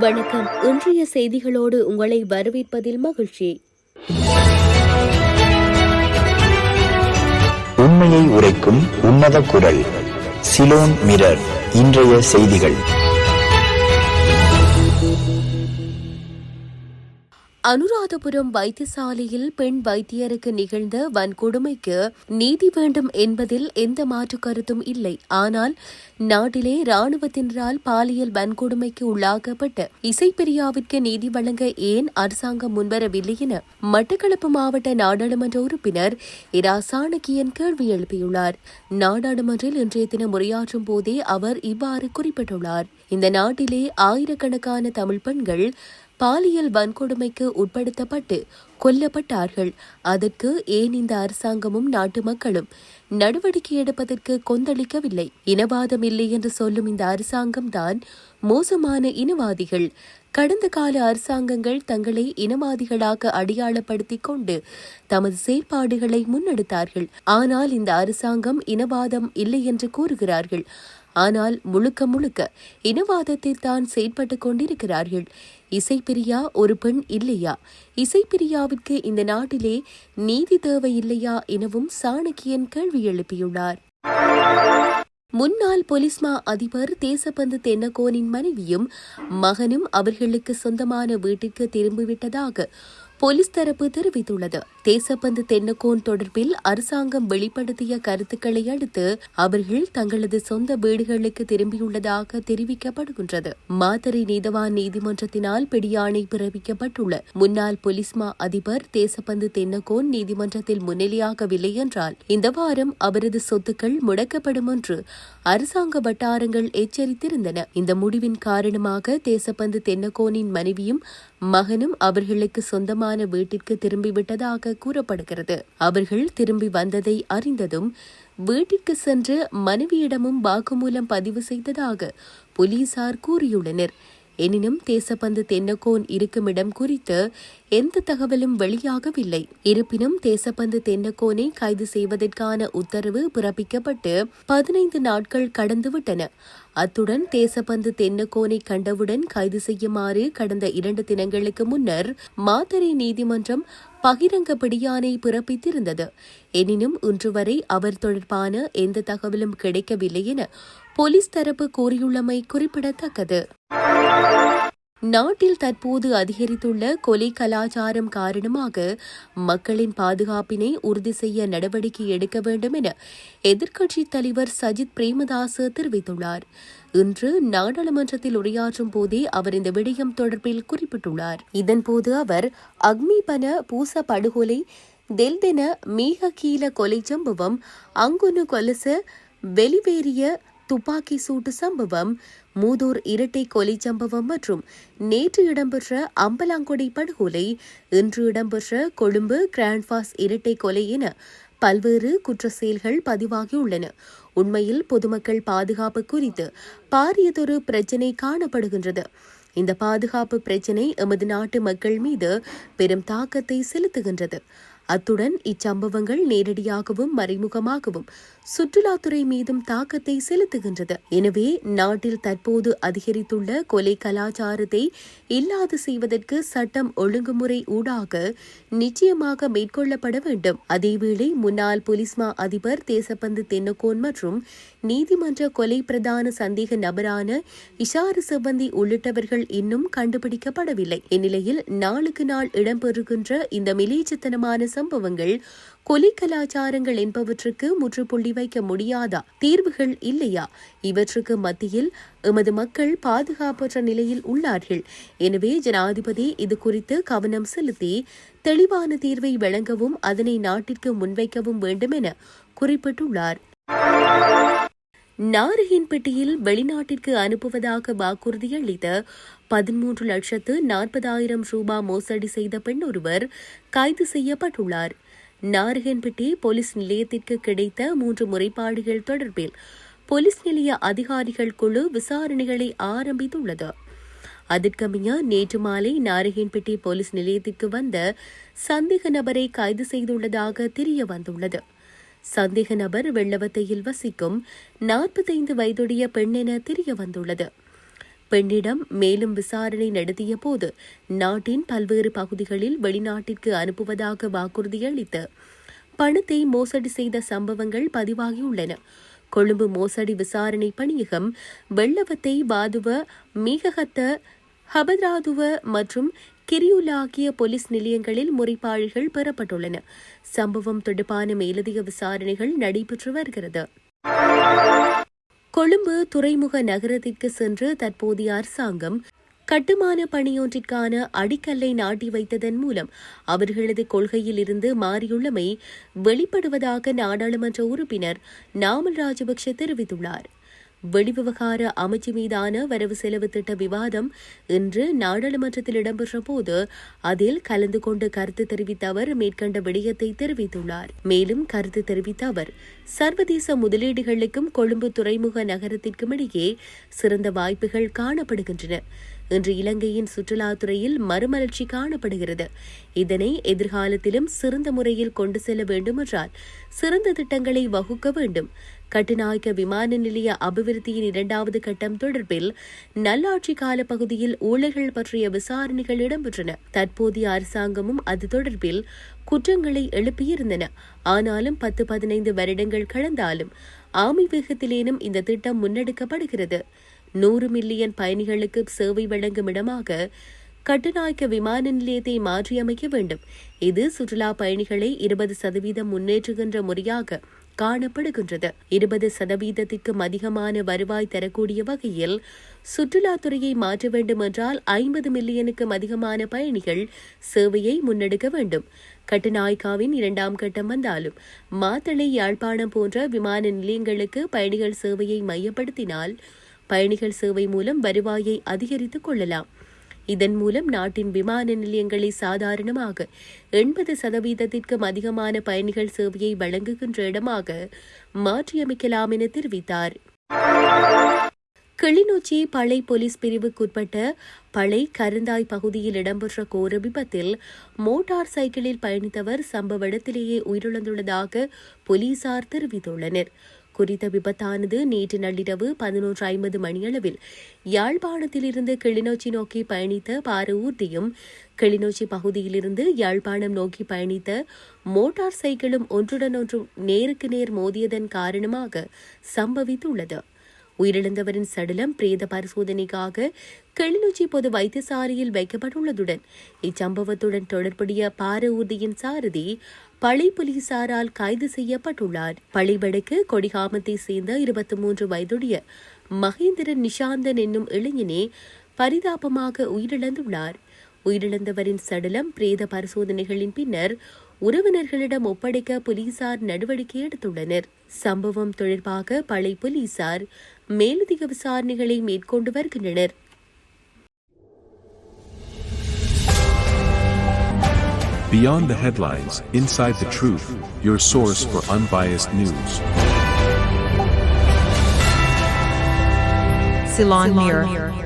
வணக்கம். இன்றைய செய்திகளோடு உங்களை வரவேற்பதில் மகிழ்ச்சி. உண்மையை உரைக்கும் உன்னத குரல். Ceylon Mirror. இன்றைய செய்திகள். அனுராதபுரம் வைத்தியசாலையில் பெண் வைத்தியருக்கு நிகழ்ந்த வன்கொடுமைக்கு நீதி வேண்டும் என்பதில் எந்த மாற்று கருத்தும் இல்லை. ஆனால் நாட்டிலே ராணுவத்தினரால் பாலியல் வன்கொடுமைக்கு உள்ளாக்கப்பட்ட இசைப்பிரியாவிற்கு நீதி வழங்க ஏன் அரசாங்கம் முன்வரவில்லை என மட்டக்களப்பு மாவட்ட நாடாளுமன்ற உறுப்பினர் இரா சாணக்கியன் கேள்வி எழுப்பியுள்ளார். நாடாளுமன்றில் இன்றைய தினம் உரையாற்றும் போதே அவர் இவ்வாறு குறிப்பிட்டுள்ளார். இந்த நாட்டிலே ஆயிரக்கணக்கான தமிழ் பெண்கள் பாலியல் வன்கொடுமைக்கு உட்படுத்தப்பட்டு கொல்லப்பட்டார்கள். அதற்கு ஏன் இந்த அரசாங்கமும் நாட்டு மக்களும் நடவடிக்கை எடுப்பதற்கு கொந்தளிக்கவில்லை? இனவாதம் இல்லை என்று சொல்லும் இந்த அரசாங்கம் தான் மோசமான இனவாதிகள். கடந்த கால அரசாங்கங்கள் தங்களை இனவாதிகளாக அடையாளப்படுத்திக் கொண்டு தமது செயற்பாடுகளை முன்னெடுத்தார்கள். ஆனால் இந்த அரசாங்கம் இனவாதம் இல்லை என்று கூறுகிறார்கள். ஆனால் முழுக்க முழுக்க இனவாதத்தை தான் செயற்பட்டுக் கொண்டிருக்கிறார்கள். இசைப்பிரியா ஒரு பெண் இல்லையா? இசைப்பிரியாவிற்கு இந்த நாட்டிலே நீதி தேவை இல்லையா எனவும் சாணக்கியன் கேள்வி எழுப்பியுள்ளார். முன்னாள் பொலிஸ்மா அதிபர் தேசபந்து தென்னகோனின் மனைவியும் மகனும் அவர்களுக்கு சொந்தமான வீட்டிற்கு திரும்பிவிட்டதாக போலீஸ் தரப்பு தெரிவித்துள்ளது. தேசப்பந்து தென்னக்கோன் தொடர்பில் அரசாங்கம் வெளிப்படுத்திய கருத்துக்களை அடுத்து அவர்கள் தங்களது சொந்த வீடுகளுக்கு திரும்பியுள்ளதாக தெரிவிக்கப்படுகின்றது. மாத்தறை நீதவான் நீதிமன்றத்தினால் பிடியாணை பிறப்பிக்கப்பட்டுள்ள முன்னாள் பொலிஸ்மா அதிபர் தேசப்பந்து தென்னகோன் நீதிமன்றத்தில் முன்னிலையாகவில்லை என்றால் இந்த வாரம் அவரது சொத்துக்கள் முடக்கப்படும் என்று அரசாங்க வட்டாரங்கள் எச்சரித்திருந்தன. இந்த முடிவின் காரணமாக தேசப்பந்து தென்னக்கோனின் மனைவியும் மகனும் அவர்களுக்கு சொந்தமான வீட்டிற்கு திரும்பிவிட்டதாக கூறப்படுகிறது. அவர்கள் திரும்பி வந்ததை அறிந்ததும் வீட்டிற்கு சென்று மனைவியிடமும் வாக்குமூலம் பதிவு செய்ததாக போலீசார் கூறியுள்ளனர். எனினும் தேசப்பந்து தென்னக்கோன் இருக்குமிடம் குறித்து எந்த தகவலும் வெளியாகவில்லை. இருப்பினும் தேசப்பந்து தென்னக்கோனை கைது செய்வதற்கான உத்தரவு பிறப்பிக்கப்பட்டு பதினைந்து நாட்கள் கடந்துவிட்டன. அத்துடன் தேசப்பந்து தென்னக்கோனை கண்டவுடன் கைது செய்யுமாறு கடந்த இரண்டு தினங்களுக்கு முன்னர் மாத்தறை நீதிமன்றம் பகிரங்க பிடியானை பிறப்பித்திருந்தது. எனினும் இன்று வரை அவர் தொடர்பான எந்த தகவலும் கிடைக்கவில்லை என போலீஸ் தரப்பு கூறியுள்ளமை குறிப்பிடத்தக்கது. நாட்டில் தற்போது அதிகரித்துள்ள கொலை கலாச்சாரம் காரணமாக மக்களின் பாதுகாப்பினை உறுதி செய்ய நடவடிக்கை எடுக்க வேண்டும் என எதிர்க்கட்சித் தலைவர் சஜித் பிரேமதாச தெரிவித்துள்ளார். இன்று நாடாளுமன்றத்தில் உரையாற்றும் போதே அவர் இந்த விடயம் தொடர்பில் குறிப்பிட்டுள்ளார். இதன்போது அவர் அக்மிபன பூச படுகொலை தெல்தென மீக கீழ கொலை சம்பவம் அங்குனு கொலச வெளிவேறிய துப்பாக்கி சூட்டு சம்பவம் மூதூர் இரட்டை கொலை சம்பவம் மற்றும் நேற்று இடம்பெற்ற அம்பலாங்கொடை படுகொலை இன்று இடம்பெற்ற கொழும்பு கிராண்ட்பாஸ் இரட்டை கொலை என பல்வேறு குற்ற செயல்கள் பதிவாகியுள்ளன. உண்மையில் பொதுமக்கள் பாதுகாப்பு குறித்து பாரியதொரு பிரச்சினை காணப்படுகின்றது. இந்த பாதுகாப்பு பிரச்சினை எமது நாட்டு மக்கள் மீது பெரும் தாக்கத்தை செலுத்துகின்றது. அத்துடன் இச்சம்பவங்கள் நேரடியாகவும் மறைமுகமாகவும் சுற்றுலாத்துறை மீதும் தாக்கத்தை செலுத்துகின்றது. எனவே நாட்டில் தற்போது அதிகரித்துள்ள கொலை கலாச்சாரத்தை இல்லாது செய்வதற்கு சட்டம் ஒழுங்குமுறை ஊடாக நிச்சயமாக மேற்கொள்ளப்பட வேண்டும். அதேவேளை முன்னாள் போலீஸ்மா அதிபர் தேசப்பந்து தென்னகோன் மற்றும் நீதிமன்ற கொலை பிரதான சந்தேக நபரான இஷாரு செவ்வந்தி உள்ளிட்டவர்கள் இன்னும் கண்டுபிடிக்கப்படவில்லை. இந்நிலையில் நாளுக்கு நாள் இடம்பெறுகின்ற இந்த மிலேச்சத்தனமான சம்பவங்கள் கொலை கலாச்சாரங்கள் என்பவற்றுக்கு முற்றுப்புள்ளி வைக்க முடியாதா? தீர்வுகள் இல்லையா? இவற்றுக்கு மத்தியில் எமது மக்கள் பாதுகாப்பற்ற நிலையில் உள்ளார்கள். எனவே ஜனாதிபதி இது குறித்து கவனம் செலுத்தி தெளிவான தீர்வை வழங்கவும் அதனை நாட்டிற்கு முன்வைக்கவும் வேண்டும் என குறிப்பிட்டுள்ளார் நாரகின்பட்டியில் வெளிநாட்டிற்கு அனுப்புவதாக வாக்குறுதி அளித்த பதிமூன்று லட்சத்து நாற்பதாயிரம் ரூபாய் மோசடி செய்த பெண் ஒருவர் கைது செய்யப்பட்டுள்ளார். நாரகன்பட்டி போலீஸ் நிலையத்திற்கு கிடைத்த மூன்று முறைப்பாடுகள் தொடர்பில் போலீஸ் நிலைய அதிகாரிகள் குழு விசாரணைகளை ஆரம்பித்துள்ளது. அதற்கமைய நேற்று மாலை நாரகன்பட்டி போலீஸ் நிலையத்திற்கு வந்த சந்தேக நபரை கைது செய்துள்ளதாக தெரிய வந்துள்ளது. சந்தேக நபர் வெள்ளவத்தையில் வசிக்கும் நாற்பத்தைந்து வயதுடைய பெண் என தெரிய வந்துள்ளது. பெண்ணிடம் மேலும் விசாரணை நடத்திய போது நாட்டின் பல்வேறு பகுதிகளில் வெளிநாட்டிற்கு அனுப்புவதாக வாக்குறுதியளித்து பணத்தை மோசடி செய்த சம்பவங்கள் பதிவாகியுள்ளன. கொழும்பு மோசடி விசாரணை பணியகம் வெள்ளவத்தை வாதுவ மீககத்த ஹபத்ராதுவ மற்றும் கிரியுல ஆகிய போலீஸ் நிலையங்களில் முறைப்பாடுகள் பெறப்பட்டுள்ளன. சம்பவம் தொடர்பான மேலதிக விசாரணைகள் நடைபெற்று வருகிறது. கொழும்பு துறைமுக நகரத்திற்கு சென்று தற்போதைய அரசாங்கம் கட்டுமான பணியொன்றிற்கான அடிக்கல்லை நாட்டி வைத்ததன் மூலம் அவர்களது கொள்கையில் இருந்து மாறியுள்ளமை வெளிப்படுவதாக நாடாளுமன்ற உறுப்பினர் நாமல் ராஜபக்ஷ தெரிவித்துள்ளார். வெளிவிவகார அமைச்சு மீதான வரவு செலவு திட்ட விவாதம் இன்று நாடாளுமன்றத்தில் இடம்பெற்ற போது அதில் கலந்து கொண்டு கருத்து தெரிவித்த அவர் மேற்கண்ட விடயத்தை தெரிவித்துள்ளார். மேலும் கருத்து தெரிவித்த அவர் சர்வதேச முதலீடுகளுக்கும் கொழும்பு துறைமுக நகரத்திற்கும் இடையே சிறந்த வாய்ப்புகள் காணப்படுகின்றன. இன்று இலங்கையின் சுற்றுலாத்துறையில் மறுமலர்ச்சி காணப்படுகிறது. இதனை எதிர்காலத்திலும் சிறந்த முறையில் கொண்டு செல்ல வேண்டுமென்றால் சிறந்த திட்டங்களை வகுக்க வேண்டும். கட்டுநாயக்க விமான நிலைய அபிவிருத்தியின் இரண்டாவது கட்டம் தொடர்பில் நல்லாட்சி கால பகுதியில் ஊழல்கள் பற்றிய விசாரணைகள் இடம்பெற்றன. தற்போதைய அரசாங்கமும் அது தொடர்பில் குற்றங்களை எழுப்பியிருந்தன. ஆனாலும் பத்து பதினைந்து வருடங்கள் கடந்தாலும் ஆமி வேகத்திலேனும் இந்த திட்டம் முன்னெடுக்கப்படுகிறது. நூறு மில்லியன் பயணிகளுக்கு சேவை வழங்கும் இடமாக கட்டுநாயக்க விமான நிலையத்தை மாற்றியமைக்க வேண்டும். இது சுற்றுலா பயணிகளை இருபது சதவீதம் முன்னேற்றுகின்ற முறையாக காணப்படுகின்றது. இருபது சதவீதத்திற்கும் அதிகமான வருவாய் தரக்கூடிய வகையில் சுற்றுலாத்துறையை மாற்ற வேண்டும் என்றால் ஐம்பது மில்லியனுக்கும் அதிகமான பயணிகள் சேவையை முன்னெடுக்க வேண்டும். கட்டுநாய்க்காவின் இரண்டாம் கட்டம் வந்தாலும் மாத்தளை யாழ்ப்பாணம் போன்ற விமான நிலையங்களுக்கு பயணிகள் சேவையை மையப்படுத்தினால் பயணிகள் சேவை மூலம் வருவாயை அதிகரித்துக் கொள்ளலாம். இதன் மூலம் நாட்டின் விமான நிலையங்களை சாதாரணமாக எண்பது சதவீதத்திற்கும் அதிகமான பயணிகள் சேவையை வழங்குகின்ற இடமாக மாற்றியமைக்கலாம் என தெரிவித்தார். கிளிநொச்சி பளை போலீஸ் பிரிவுக்குட்பட்ட பளை கருந்தாய் பகுதியில் இடம்பெற்ற கோர விபத்தில் மோட்டார் சைக்கிளில் பயணித்தவர் சம்பவ இடத்திலேயே உயிரிழந்துள்ளதாக போலீசார் தெரிவித்துள்ளனர். குறித்த விபத்தானது நேற்று நள்ளிரவு பதினொன்று ஐம்பது மணியளவில் யாழ்ப்பாணத்திலிருந்து கிளிநொச்சி நோக்கி பயணித்த பார ஊர்தியும் கிளிநொச்சி பகுதியிலிருந்து யாழ்ப்பாணம் நோக்கி பயணித்த மோட்டார் சைக்கிளும் ஒன்றுடன் ஒன்று நேருக்கு நேர் மோதியதன் காரணமாக சம்பவித்துள்ளது. உயிரிழந்தவரின் சடலம் பிரேத பரிசோதனைக்காக கிளிநொச்சி பொது வைத்தியசாலையில் வைக்கப்பட்டுள்ளதுடன் இச்சம்பவத்துடன் தொடர்புடைய பார ஊர்தியின் சாரதி பழி போலீசாரால் கைது செய்யப்பட்டுள்ளார். பழிவடக்கு கொடிகாமத்தை சேர்ந்த இருபத்தி மூன்று வயதுடைய மகேந்திரன் நிஷாந்தன் என்னும் இளைஞனே பரிதாபமாக உயிரிழந்துள்ளார். உயிரிழந்தவரின் சடலம் பிரேத பரிசோதனைகளின் பின்னர் உறவினர்களிடம் ஒப்படைக்க போலீசார் நடவடிக்கை எடுத்துள்ளனர். சம்பவம் தொடர்பாக பழை போலீசார் மேலதிக விசாரணைகளை மேற்கொண்டு வருகின்றனர் Beyond the headlines, inside the truth, your source for unbiased news. Ceylon Mirror.